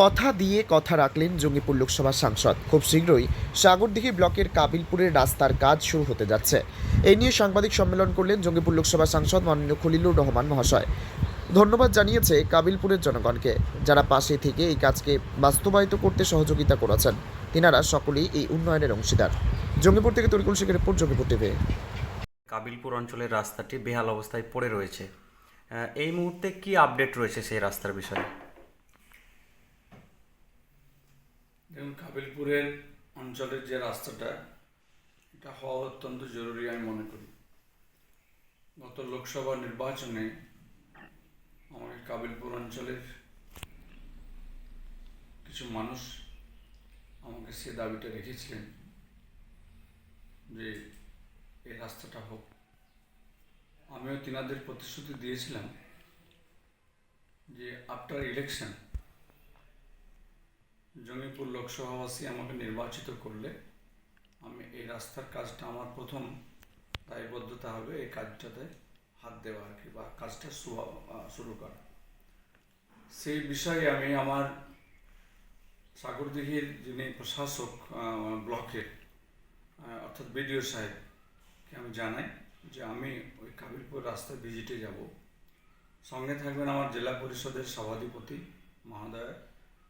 কথা দিয়ে কথা রাখলেন জঙ্গিপুর লোকসভা সাংসদ। খুব শীঘ্রই সাগরদিঘি ব্লকের কাবিলপুরের রাস্তার কাজ শুরু হতে যাচ্ছে। এ নিয়ে সাংবাদিক সম্মেলন করলেন জঙ্গিপুর লোকসভা সাংসদ মাননীয় খলিলুর রহমান মহাশয়। ধন্যবাদ জানিয়েছে কাবিলপুরের জনগণকে, যারা পাশে থেকে এই কাজকে বাস্তবায়িত করতে সহযোগিতা করেছেন। তিনারা সকলেই এই উন্নয়নের অংশীদার। জঙ্গিপুর থেকে তরিকুল শেখের রিপোর্ট, জঙ্গিপুর টিভি। কাবিলপুর অঞ্চলের রাস্তাটি বেহাল অবস্থায় পড়ে রয়েছে। এই মুহূর্তে কি আপডেট রয়েছে সেই রাস্তার বিষয়ে? কাবিলপুরের অঞ্চলের যে রাস্তাটা, এটা হওয়া অত্যন্ত জরুরি আমি মনে করি। গত লোকসভা নির্বাচনে আমাকে কাবিলপুর অঞ্চলের কিছু মানুষ আমাকে সে দাবিটা রেখেছিলেন যে এই রাস্তাটা হোক। আমিও তিনাদের প্রতিশ্রুতি দিয়েছিলাম যে আফটার ইলেকশন জঙ্গিপুর লোকসভাবাসী আমাকে নির্বাচিত করলে আমি এই রাস্তার কাজটা আমার প্রথম দায়বদ্ধতা হবে, এই কাজটাতে হাত দেওয়া আর কি, বা কাজটা শুরু- করা। সেই বিষয়ে আমি আমার সাগরদিঘির যিনি প্রশাসক ব্লকের অর্থাৎ বিডিও সাহেবকে আমি জানাই যে আমি ওই কাবিরপুর রাস্তায় ভিজিটে যাব। সঙ্গে থাকবেন আমার জেলা পরিষদের সভাধিপতি মহোদয়।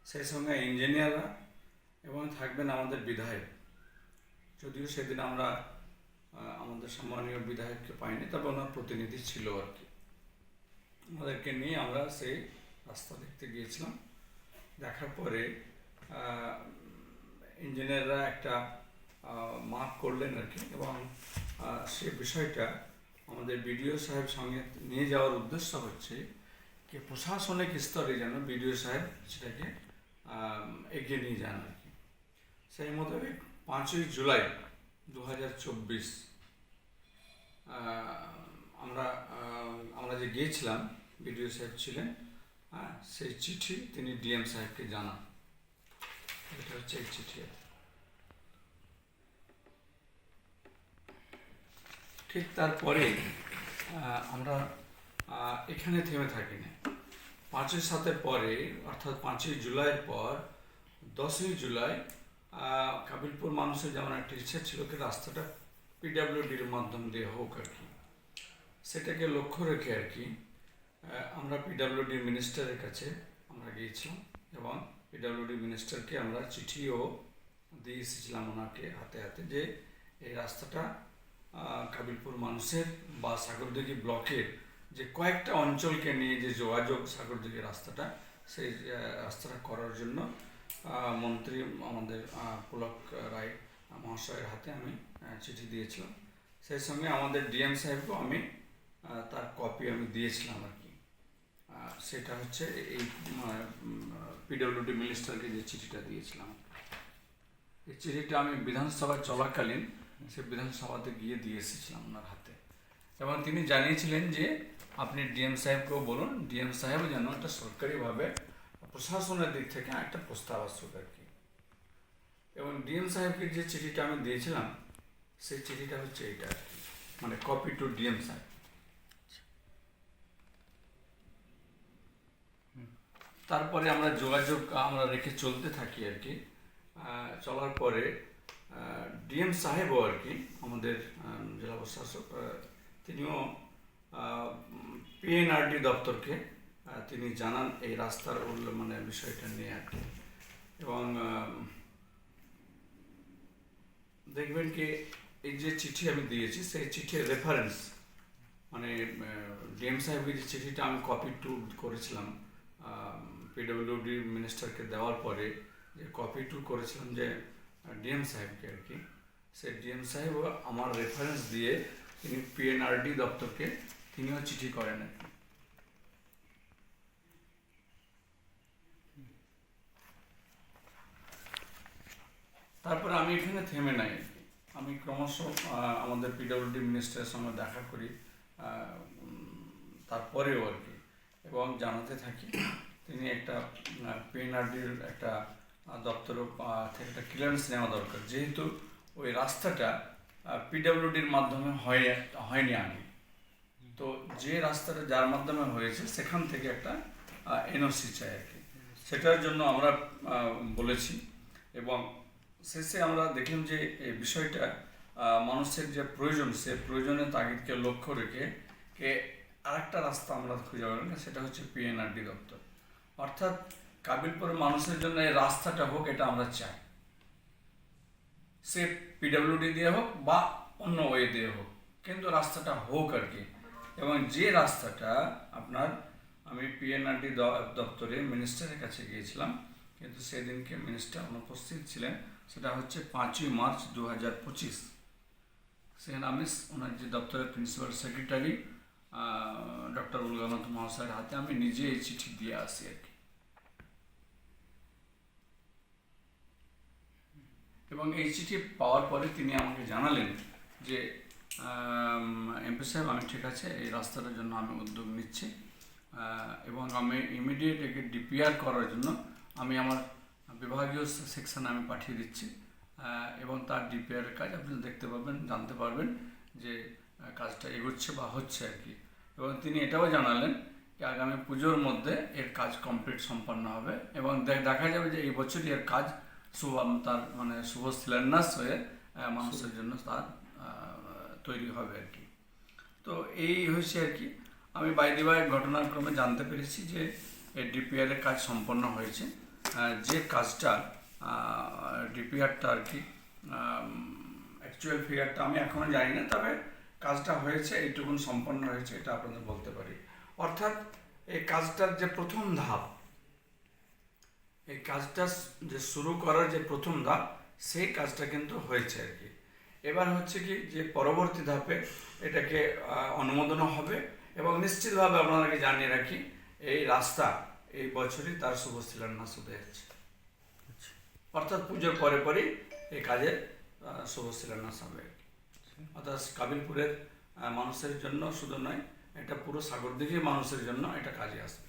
সেই সঙ্গে ইঞ্জিনিয়াররা এবং থাকবেন আমাদের বিধায়ক। যদিও সেদিন আমরা আমাদের সম্মানীয় বিধায়ককে পাইনি, তবে ওনার প্রতিনিধি ছিল আর কি। আমাদেরকে নিয়ে আমরা সেই রাস্তা দেখতে গিয়েছিলাম। দেখার পরে ইঞ্জিনিয়াররা একটা মার্ক করলেন আর কি এবং সে বিষয়টা আমাদের বিডিও সাহেব সঙ্গে নিয়ে যাওয়ার উদ্দেশ্য হচ্ছে যে প্রশাসনিক স্তরে যেন বিডিও সাহেব সেটাকে এগিয়ে নিয়ে যান আর কি। সেই মোতাবেক পাঁচই জুলাই দু হাজার চব্বিশ আমরা আমরা যে গিয়েছিলাম, বিডিও সাহেব ছিলেন হ্যাঁ সেই চিঠি তিনি ডিএম সাহেবকে জানান। এটা হচ্ছে এই চিঠি। ঠিক তারপরে আমরা এখানে থেমে থাকি না পাঁচই সাতের পরে, অর্থাৎ পাঁচই জুলাইয়ের পর, দশই জুলাই কাবিলপুর মানুষের যেমন একটা ইচ্ছা ছিল কি রাস্তাটা পিডাব্লিউডির মাধ্যম দিয়ে হোক আর কি। সেটাকে লক্ষ্য রেখে আর কি আমরা পিডাব্লিউডি মিনিস্টারের কাছে আমরা গিয়েছিলাম এবং পিডাব্লিউডি মিনিস্টারকে আমরা চিঠিও দিয়ে এসেছিলাম ওনাকে হাতে হাতে যে এই রাস্তাটা কাবিলপুর মানুষের বা সাগরদিঘি ব্লকের যে কয়েকটা অঞ্চলকে নিয়ে যে যোগাযোগ সাগরদিঘি রাস্তাটা, সেই রাস্তাটা করার জন্য মন্ত্রী আমাদের পুলক রায় মহাশয়ের হাতে আমি চিঠি দিয়েছিলাম। সেই সঙ্গে আমাদের ডিএম সাহেবকেও আমি তার কপি আমি দিয়েছিলাম আর কি। সেটা হচ্ছে এই পিডব্লিউডি মিনিস্টারকে যে চিঠিটা দিয়েছিলাম। এই চিঠিটা আমি বিধানসভা চলাকালীন, সে বিধানসভাতে গিয়ে দিয়ে এসেছিলাম ওনার হাতে। এবং তিনি জানিয়েছিলেন যে আপনি ডিএম সাহেবকেও বলুন, ডিএম সাহেব যেন একটা সরকারিভাবে প্রশাসনের দিক থেকে একটা প্রস্তাব আসুক আর কি। এবং ডিএম সাহেবকে যে চিঠিটা আমি দিয়েছিলাম, সেই চিঠিটা হচ্ছে এইটা আর কি মানে কপি টু ডিএম সাহেব। তারপরে আমরা যোগাযোগ আমরা রেখে চলতে থাকি আর কি। চলার পরে ডিএম সাহেবও আর কি আমাদের জেলা প্রশাসক তিনিও পিএনআরডি দপ্তরকে তিনি জানান এই রাস্তার মানে বিষয়টা নিয়ে আর কি। এবং দেখবেন কি, এই যে চিঠি আমি দিয়েছি, সেই চিঠির রেফারেন্স মানে ডিএম সাহেবের যে চিঠিটা আমি কপি টু করেছিলাম পিডব্লিউডি মিনিস্টারকে দেওয়ার পরে, যে কপি টু করেছিলাম যে ডিএম সাহেবকে আর কি। সে ডিএম সাহেব আমার রেফারেন্স দিয়ে তিনি পিএনআরডি দপ্তরকে তিনিও চিঠি করেন তারপর আমি এখানে থেমে নাই। আমি ক্রমশ আমাদের পিডব্লিউডি মিনিস্টারের সঙ্গে দেখা করি তারপরেও আর কি। এবং জানাতে থাকি, তিনি একটা পিএনআরডির একটা দপ্তর থেকে একটা ক্লিয়ারেন্স নেওয়া দরকার। যেহেতু ওই রাস্তাটা পিডব্লিউডির মাধ্যমে হয় হয়নি আগে। তো যে রাস্তাটা যার মাধ্যমে হয়েছে, সেখান থেকে একটা এনওসি চাই আর কি। সেটার জন্য আমরা বলেছি এবং শেষে আমরা দেখলাম যে এই বিষয়টা মানুষের যে প্রয়োজন, সে প্রয়োজনের তাগিদকে লক্ষ্য রেখে কে আরেকটা রাস্তা আমরা খুঁজে পেলাম সেটা হচ্ছে পিএনআরডি দপ্তর। অর্থাৎ কাবিলপুর মানুষের জন্য এই রাস্তাটা হোক, এটা আমরা চাই। সে পিডাব্লিউডি দিয়ে হোক বা অন্য ওয়ে দিয়ে হোক। কিন্তু রাস্তাটা হোক আর কি। এবং যে রাস্তাটা আপনার আমি পিএনআরডি দপ্তরে মিনিস্টারের কাছে গিয়েছিলাম, কিন্তু সেদিনকে মিনিস্টার অনুপস্থিত ছিলেন, সেটা হচ্ছে পাঁচই মার্চ দু হাজার পঁচিশ। সেখানে আমি ওনার যে দপ্তরের প্রিন্সিপাল সেক্রেটারি ডক্টর উলগানাথ মহাশয়ের হাতে আমি নিজে এই চিঠি দিয়ে আসি আর কি। এবং এই চিঠি পাওয়ার পরে তিনি আমাকে জানালেন যে এমপি সাহেব, আমি ঠিক আছে, এই রাস্তাটার জন্য আমি উদ্যোগ নিচ্ছি। এবং আমি ইমিডিয়েট একে ডিপিআর করার জন্য আমি আমার বিভাগীয় সেকশন আমি পাঠিয়ে দিচ্ছি। এবং তার ডিপিআর কাজ আপনি দেখতে পাবেন, জানতে পারবেন যে কাজটা এগোচ্ছে বা হচ্ছে আর কি। এবং তিনি এটাও জানালেন যে, আগামী পুজোর মধ্যে এর কাজ কমপ্লিট সম্পন্ন হবে। এবং দেখা যাবে যে এই বছরই এর কাজ শুভ তার মানে শুভ শিলান্যাস হয়ে মানুষের জন্য তার তৈরি হবে আর কি। তো এই হয়েছে আর কি। আমি বাইরে বাইরে ঘটনাক্রমে জানতে পেরেছি যে ডিপিআর এর কাজ সম্পন্ন হয়েছে। যে কাজটা ডিপিআরটা আর কি অ্যাকচুয়াল ফিগারটা আমি এখনও জানি না তবে কাজটা হয়েছে এইটুকুন সম্পন্ন হয়েছে এটা আপনাদের বলতে পারি। অর্থাৎ এই কাজটার যে প্রথম ধাপ এই কাজটা যে শুরু করার যে প্রথম ধাপ সেই কাজটা কিন্তু হয়েছে আর কি। এবার হচ্ছে কি যে পরবর্তী ধাপে এটাকে অনুমোদনও হবে এবং নিশ্চিতভাবে আপনাদেরকে জানিয়ে রাখি এই রাস্তা এই বছরই তার শুভ শিলান্যাস হতে যাচ্ছে। অর্থাৎ পুজোর পরে পরেই এই কাজের আহ, শুভ শিলান্যাস হবে। অর্থাৎ কাবিলপুরের মানুষের জন্য শুধু নয় এটা পুরো সাগরদিঘির মানুষের জন্য এটা কাজে আসবে।